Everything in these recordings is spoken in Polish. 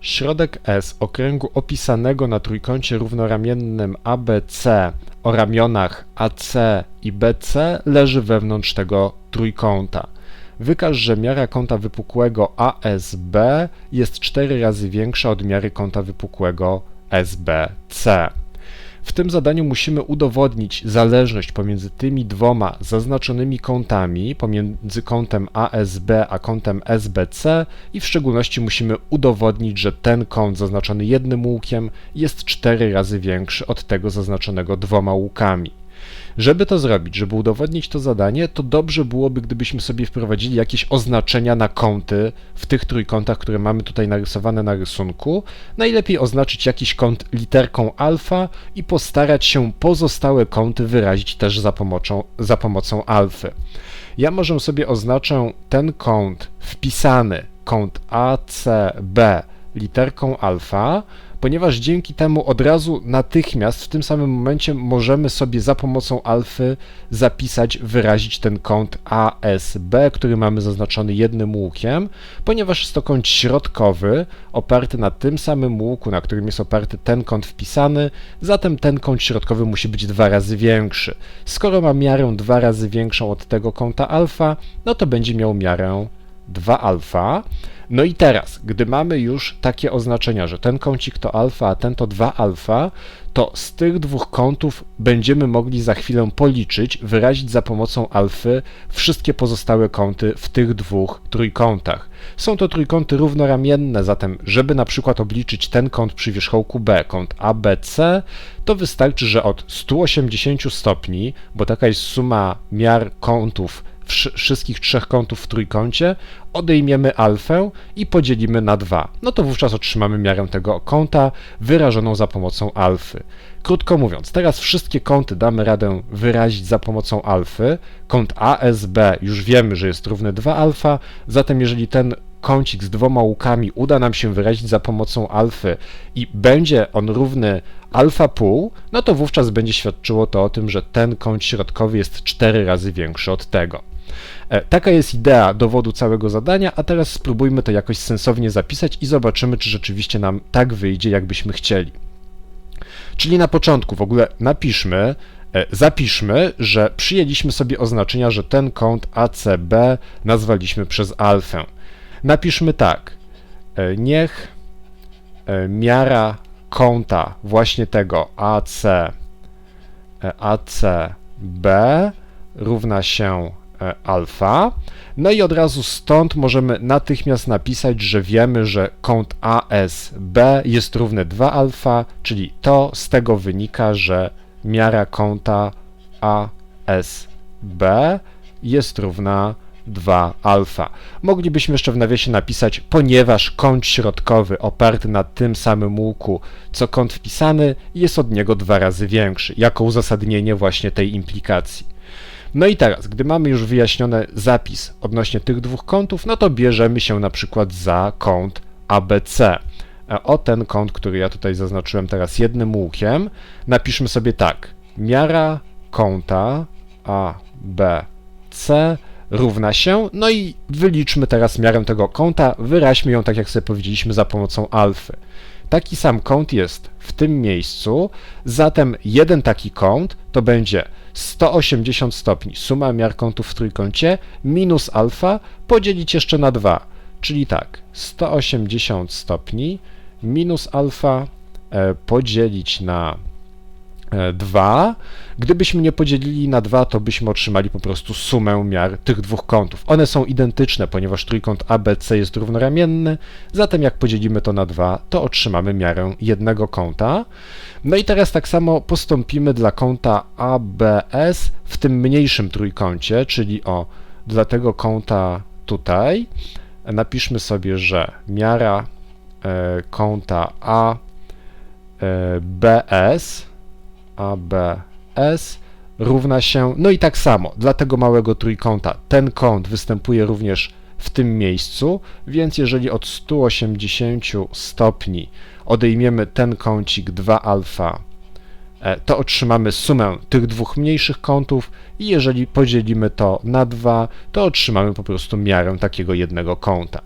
Środek S okręgu opisanego na trójkącie równoramiennym ABC o ramionach AC i BC leży wewnątrz tego trójkąta. Wykaż, że miara kąta wypukłego ASB jest 4 razy większa od miary kąta wypukłego SBC. W tym zadaniu musimy udowodnić zależność pomiędzy tymi dwoma zaznaczonymi kątami, pomiędzy kątem ASB a kątem SBC i w szczególności musimy udowodnić, że ten kąt zaznaczony jednym łukiem jest 4 razy większy od tego zaznaczonego dwoma łukami. Żeby to zrobić, żeby udowodnić to zadanie, to dobrze byłoby, gdybyśmy sobie wprowadzili jakieś oznaczenia na kąty w tych trójkątach, które mamy tutaj narysowane na rysunku. Najlepiej oznaczyć jakiś kąt literką alfa i postarać się pozostałe kąty wyrazić też za pomocą, za pomocą alfy. Ja może sobie oznaczę ten kąt wpisany, kąt ACB literką alfa, ponieważ dzięki temu od razu natychmiast w tym samym momencie możemy sobie za pomocą alfy zapisać, wyrazić ten kąt ASB, który mamy zaznaczony jednym łukiem, ponieważ jest to kąt środkowy, oparty na tym samym łuku, na którym jest oparty ten kąt wpisany, zatem ten kąt środkowy musi być dwa razy większy. Skoro ma miarę dwa razy większą od tego kąta alfa, no to będzie miał miarę 2 alfa. No i teraz, gdy mamy już takie oznaczenia, że ten kącik to alfa, a ten to 2 alfa, to z tych dwóch kątów będziemy mogli za chwilę policzyć, wyrazić za pomocą alfy wszystkie pozostałe kąty w tych dwóch trójkątach. Są to trójkąty równoramienne, zatem żeby na przykład obliczyć ten kąt przy wierzchołku B, kąt ABC, to wystarczy, że od 180 stopni, bo taka jest suma miar kątów wszystkich trzech kątów w trójkącie, odejmiemy alfę i podzielimy na 2. No to wówczas otrzymamy miarę tego kąta wyrażoną za pomocą alfy. Krótko mówiąc, teraz wszystkie kąty damy radę wyrazić za pomocą alfy. Kąt ASB już wiemy, że jest równy 2 alfa, zatem jeżeli ten kącik z dwoma łukami uda nam się wyrazić za pomocą alfy i będzie on równy alfa pół, no to wówczas będzie świadczyło to o tym, że ten kąt środkowy jest 4 razy większy od tego. E, taka jest idea dowodu całego zadania, a teraz spróbujmy to jakoś sensownie zapisać i zobaczymy, czy rzeczywiście nam tak wyjdzie, jakbyśmy chcieli. Czyli na początku w ogóle napiszmy, e, zapiszmy, że przyjęliśmy sobie oznaczenia, że ten kąt ACB nazwaliśmy przez alfę. Napiszmy tak, e, niech miara kąta właśnie tego AC, ACB równa się E, alfa. No i od razu stąd możemy natychmiast napisać, że wiemy, że kąt ASB jest równy 2 alfa, czyli to z tego wynika, że miara kąta ASB jest równa 2 alfa. Moglibyśmy jeszcze w nawiasie napisać, ponieważ kąt środkowy oparty na tym samym łuku, co kąt wpisany, jest od niego dwa razy większy, jako uzasadnienie właśnie tej implikacji. No i teraz, gdy mamy już wyjaśniony zapis odnośnie tych dwóch kątów, no to bierzemy się na przykład za kąt ABC. E, o ten kąt, który ja tutaj zaznaczyłem teraz jednym łukiem, napiszmy sobie tak. Miara kąta ABC równa się, no i wyliczmy teraz miarę tego kąta, wyraźmy ją tak jak sobie powiedzieliśmy za pomocą alfy. Taki sam kąt jest w tym miejscu, zatem jeden taki kąt to będzie 180 stopni, suma miar kątów w trójkącie, minus alfa, podzielić jeszcze na 2, czyli tak, 180 stopni minus alfa e, podzielić na 2. E, Gdybyśmy nie podzielili na 2, to byśmy otrzymali po prostu sumę miar tych dwóch kątów. One są identyczne, ponieważ trójkąt ABC jest równoramienny, zatem jak podzielimy to na 2, to otrzymamy miarę jednego kąta. No i teraz tak samo postąpimy dla kąta ABS w tym mniejszym trójkącie, czyli o dla tego kąta tutaj. Napiszmy sobie, że miara e, kąta ABS ABS równa się, no i tak samo, dla tego małego trójkąta ten kąt występuje również w tym miejscu, więc jeżeli od 180 stopni odejmiemy ten kącik 2 alfa, e, to otrzymamy sumę tych dwóch mniejszych kątów i jeżeli podzielimy to na 2, to otrzymamy po prostu miarę takiego jednego kąta.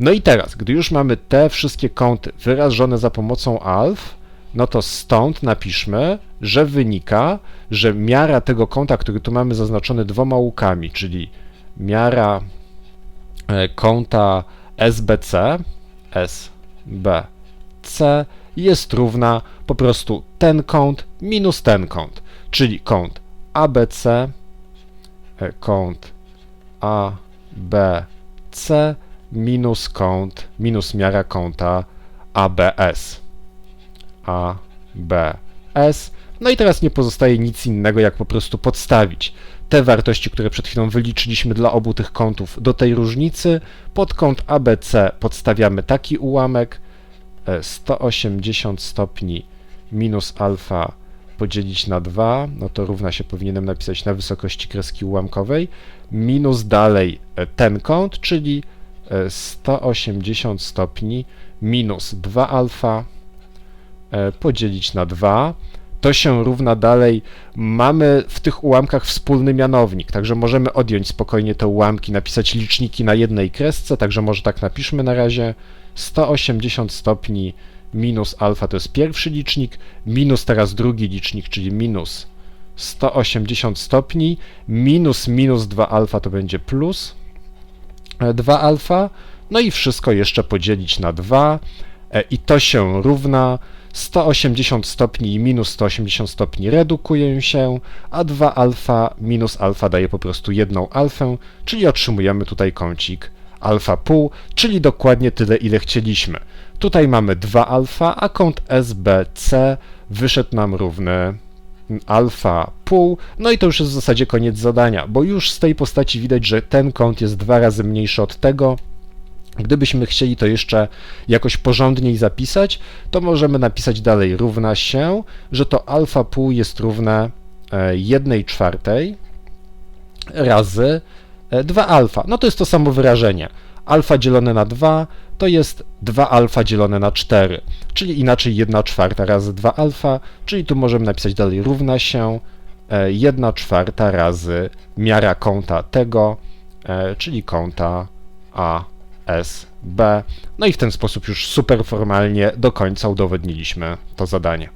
No i teraz, gdy już mamy te wszystkie kąty wyrażone za pomocą alf, no to stąd napiszmy, że wynika, że miara tego kąta, który tu mamy zaznaczony dwoma łukami, czyli miara e, kąta SBC, SBC jest równa po prostu ten kąt minus ten kąt, czyli kąt ABC, e, kąt ABC minus kąt, minus miara kąta ABS. ABS. No i teraz nie pozostaje nic innego, jak po prostu podstawić te wartości, które przed chwilą wyliczyliśmy dla obu tych kątów do tej różnicy. Pod kąt ABC podstawiamy taki ułamek e, 180 stopni minus alfa podzielić na 2, no to równa się powinienem napisać na wysokości kreski ułamkowej, minus dalej e, ten kąt, czyli e, 180 stopni minus 2 alfa e, podzielić na 2. To się równa dalej, mamy w tych ułamkach wspólny mianownik, także możemy odjąć spokojnie te ułamki, napisać liczniki na jednej kresce, także może tak napiszmy na razie. 180 stopni minus alfa to jest pierwszy licznik, minus teraz drugi licznik, czyli minus 180 stopni, minus minus 2 alfa to będzie plus 2 alfa, no i wszystko jeszcze podzielić na 2 e, i to się równa 180 stopni i minus 180 stopni redukują się, a 2 alfa minus alfa daje po prostu jedną alfę, czyli otrzymujemy tutaj kącik alfa pół, czyli dokładnie tyle, ile chcieliśmy. Tutaj mamy 2 alfa, a kąt SBC wyszedł nam równy alfa pół, no i to już jest w zasadzie koniec zadania, bo już z tej postaci widać, że ten kąt jest dwa razy mniejszy od tego. Gdybyśmy chcieli to jeszcze jakoś porządniej zapisać, to możemy napisać dalej. Równa się, że to alfa pół jest równe 1 czwartej razy 2 alfa. No to jest to samo wyrażenie. Alfa dzielone na 2 to jest 2 alfa dzielone na 4, czyli inaczej 1 czwarta razy 2 alfa, czyli tu możemy napisać dalej. Równa się 1 czwarta razy miara kąta tego, e, czyli kąta ASB. No i w ten sposób już super formalnie do końca udowodniliśmy to zadanie.